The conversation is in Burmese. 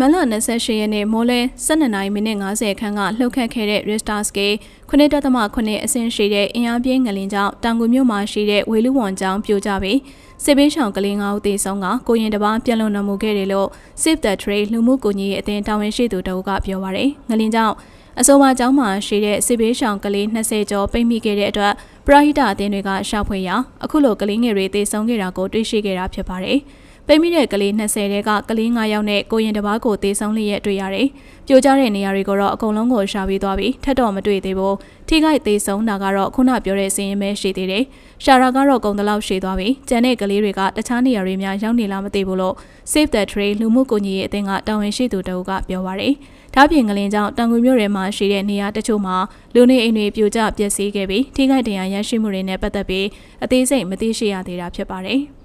မလ28ရက်နေ့မိုးလဲ12:50မိနစ်50ခန်းကလှုပ်ခတ်ခဲ့တဲ့ Richter scale 9.8အဆင့်ရှိတဲ့အင်အားပြင်းငလင်ကြောင့်တောင်ကူမြို့မှာရှိတဲ့ဝေလူဝန်ကျောင်းပြိုကျပြီးစစ်ဘေးရှောင်ကလေး9ဦးသေဆုံးကကိုရင်တစ်ပါးပြက်လွန်တော်မူခဲ့တယ်လို့ Save the Trade လူမှုကူညီရေးအသင်းတာဝန်ရှိသူတအုပ်ကပြောပါရယ်ငလင်ကြောင့်အဆိုပါကျောင်းမှာရှိတဲ့စစ်ဘေးရှောင်ကလေး20ကျော်ပိတ်မိခဲ့တဲ့အတွက်ပရဟိတအသင်းတွေကရှာဖွေရာအခုလိုကလေးငယ်တွေသေဆုံးခဲ့တာကိုတွေ့ရှိခဲ့တာဖြစ်ပါတယ်။ ပိတ်မိတဲ့ကလေး20တဲကကလေး9ယောက်နဲ့ကိုရင်တစ်ပါးကိုတေဆုံးလျက်တွေ့ရတယ်။ပြိုကျတဲ့နေရာတွေကိုတော့အကုန်လုံးကိုရှာပြီးသွားပြီးထက်တော့မတွေ့သေးဘူး။ထိခိုက်သေးဆုံးတာကတော့ခုနပြောတဲ့စီးရင်ပဲရှိသေးတယ်။ရှာရာကတော့ကုံတလောက်ရှိသွားပြီးကျန်တဲ့ကလေးတွေကတခြားနေရာတွေများရောက်နေလားမသိဘူးလို့ Save the Tree လူမှုကူညီရေးအသင်းကတာဝန်ရှိသူတအုပ်ကပြောပါရယ်။ဒါပြင်ကလင်ကြောင့်တန်ကူမြို့နယ်မှာရှိတဲ့နေရာတချို့မှာလူနေအိမ်တွေပြိုကျပျက်စီးခဲ့ပြီးထိခိုက်ဒဏ်ရာရရှိမှုတွေနဲ့ပတ်သက်ပြီးအသေးစိတ်မသိရှိရသေးတာဖြစ်ပါတယ်။